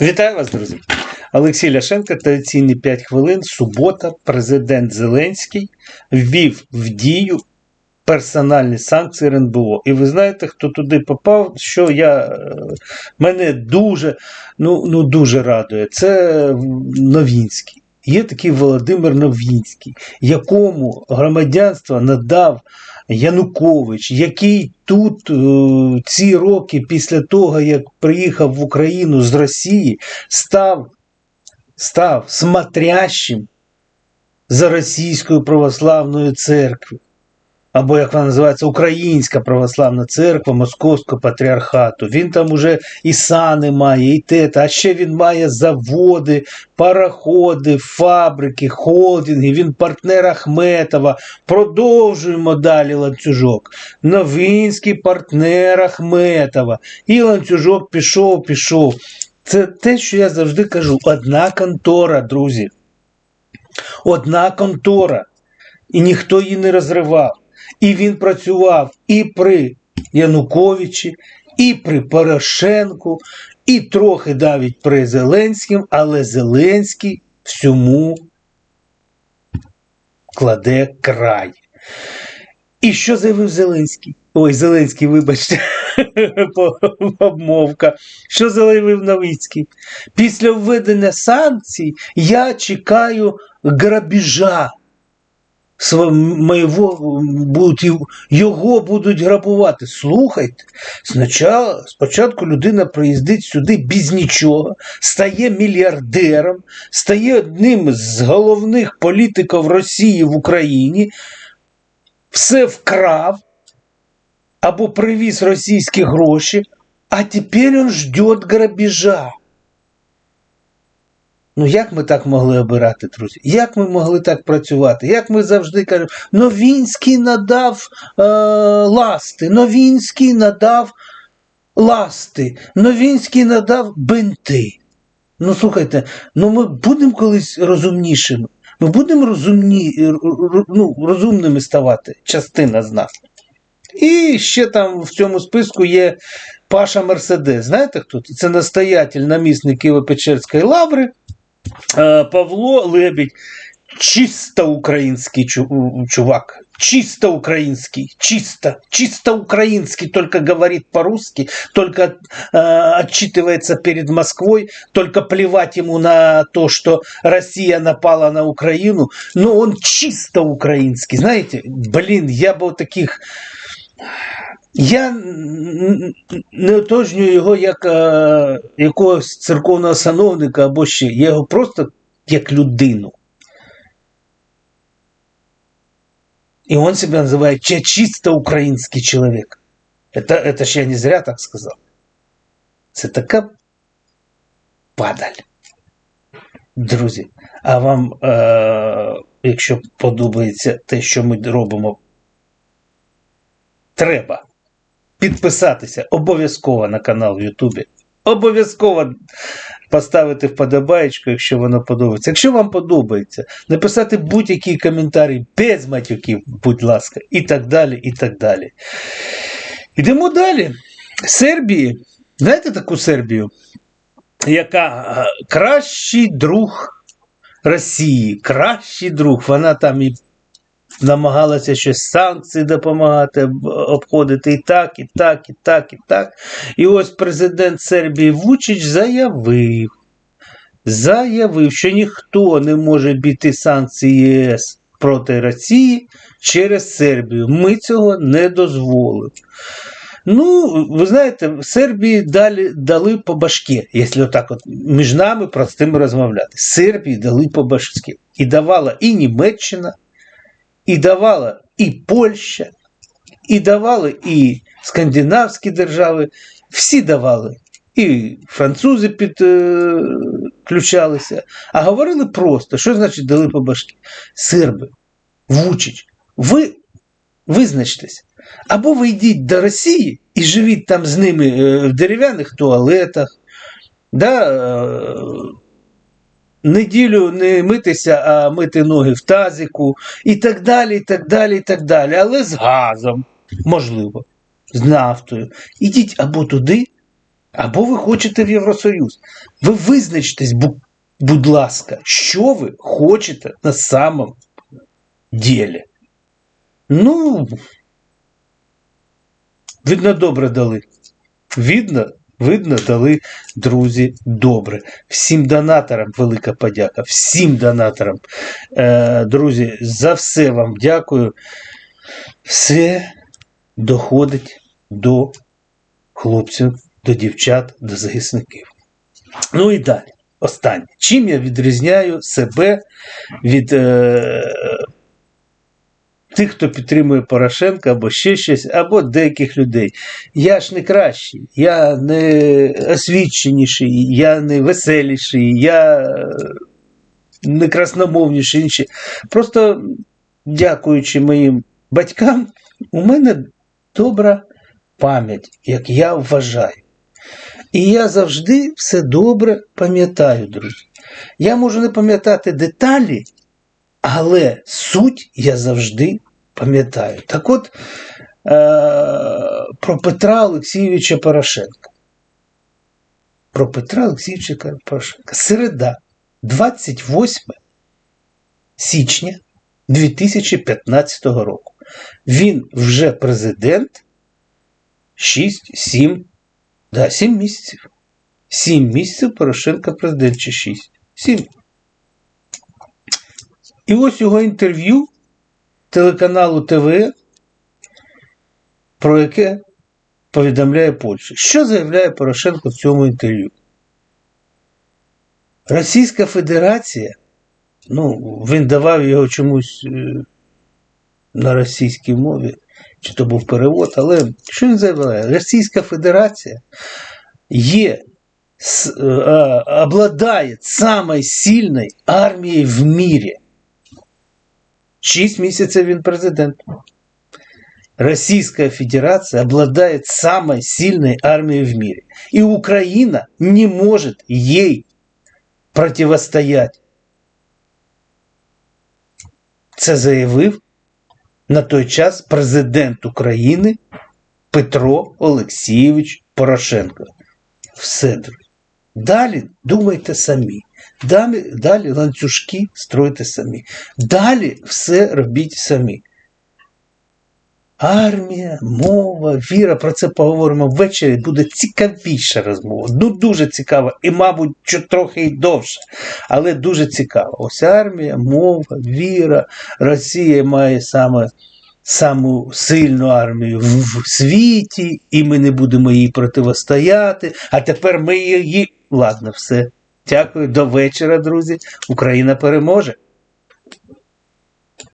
Вітаю вас, друзі! Олексій Ляшенко, традиційні 5 хвилин. Субота. Президент Зеленський ввів в дію персональні санкції РНБО. І ви знаєте, хто туди попав, що я е, мене дуже, ну, ну дуже радує. Це Новінський. Є такий Володимир Новінський, якому громадянство надав Янукович, який тут е, ці роки після того, як приїхав в Україну з Росії, став, став смотрящим за Російською православною церквою. Або, як вона називається, Українська православна церква Московського патріархату. Він там уже і сани має, і те, а ще він має заводи, пароходи, фабрики, холдинги. Він партнер Ахметова. Продовжуємо далі ланцюжок. Новинський партнер Ахметова. І ланцюжок пішов, пішов. Це те, що я завжди кажу: одна контора, друзі. Одна контора. І ніхто її не розривав. І він працював і при Януковичі, і при Порошенку, і трохи навіть при Зеленському, але Зеленський всьому кладе край. І що заявив Зеленський? Ой, Зеленський, вибачте, обмовка. Що заявив Новицький? Після введення санкцій я чекаю грабіжа моєго будуть його будуть грабувати. Слухайте, спочатку, людина приїздить сюди без нічого, стає мільярдером, стає одним з головних політиків Росії в Україні, все вкрав або привіз російські гроші, а тепер він жде грабежа. Ну, як ми так могли обирати, друзі? Як ми могли так працювати? Як ми завжди кажемо, Новінський надав е, ласти, Новінський надав ласти, Новінський надав бинти. Ну, слухайте, ну ми будемо колись розумнішими. Ми будемо розумні, ну, розумними ставати, частина з нас. І ще там в цьому списку є Паша Мерседес. Знаєте хто? Це настоятель намісник Києво-Печерської лаври. Павло Лебедь, чисто український чувак, чисто український, чисто, чисто український, только говорит по-русски, только э, отчитывается перед Москвой, только плевать ему на то, что Россия напала на Украину, но он чисто український. Знаете, блин, я бы вот таких я не отожнюю його як е, якогось церковного сановника або ще. Я його просто як людину. І він себе називає чисто український чоловік. Это, это ж я не зря так сказав. Це така падаль. Друзі, а вам, е, якщо подобається те, що ми робимо, треба підписатися обов'язково на канал в Ютубі. Обов'язково поставити вподобаєчку, якщо воно подобається. Якщо вам подобається, написати будь-який коментарі без матюків, будь ласка, і так далі. і так далі. Йдемо далі. Сербії, знаєте таку Сербію, яка кращий друг Росії, кращий друг, вона там і намагалася щось санкції допомагати обходити і так, і так, і так, і так. І ось президент Сербії Вучич заявив, заявив, що ніхто не може бійти санкції ЄС проти Росії через Сербію. Ми цього не дозволимо. Ну, ви знаєте, в Сербії далі дали по башки, якщо отак от між нами простими розмовляти. Сербії дали по башки. І давала і Німеччина, і давала і Польща, і давали і скандинавські держави, всі давали. І французи підключалися, а говорили просто, що значить дали по башки? Серби, Вучич, ви визначтесь. Або ви йдіть до Росії і живіть там з ними в дерев'яних туалетах, да, неділю не митися, а мити ноги в тазику, і так далі, і так далі, і так далі. Але з газом, можливо, з нафтою. Ідіть або туди, або ви хочете в Євросоюз. Ви визначтесь, бу- будь ласка, що ви хочете на самом ділі. Ну, видно, добре дали. Видно, видно, дали друзі добре. Всім донаторам велика подяка. Всім донаторам. Е, друзі, за все вам дякую. Все доходить до хлопців, до дівчат, до захисників. Ну і далі. Останнє. Чим я відрізняю себе від е, тих, хто підтримує Порошенка або ще щось, або деяких людей. Я ж не кращий, я не освіченіший, я не веселіший, я е, не красномовніший інший. Просто дякуючи моїм батькам, у мене добра пам'ять, як я вважаю. І я завжди все добре пам'ятаю, друзі. Я можу не пам'ятати деталі, але суть я завжди пам'ятаю. Так от е- про Петра Олексійовича Порошенка. Про Петра Олексійовича Порошенка. Середа, 28 січня 2015 року. Він вже президент 6-7 да, 7 місяців. 7 місяців Порошенка президент чи 6. 7. І ось його інтерв'ю телеканалу ТВ, про яке повідомляє Польща. Що заявляє Порошенко в цьому інтерв'ю? Російська Федерація, ну, він давав його чомусь е, на російській мові, чи то був перевод, але що він заявляє? Російська Федерація є е, обладає самой сильною армією в мірі. 6 місяців він президент. Російська Федерація обладає самою сильною армією в мірі. І Україна не може ей противостоять. Це заявив на той час президент України Петро Олексійович Порошенко. Все, друзі. Далі думайте самі. Далі, далі ланцюжки стройте самі. Далі все робіть самі. Армія, мова, віра. Про це поговоримо ввечері. Буде цікавіша розмова. Ну, дуже цікава. І, мабуть, трохи й довше. Але дуже цікава. Ось армія, мова, віра. Росія має саме саму сильну армію в, світі, і ми не будемо їй противостояти. А тепер ми її. Ладно, все. Дякую. До вечора, друзі. Україна переможе.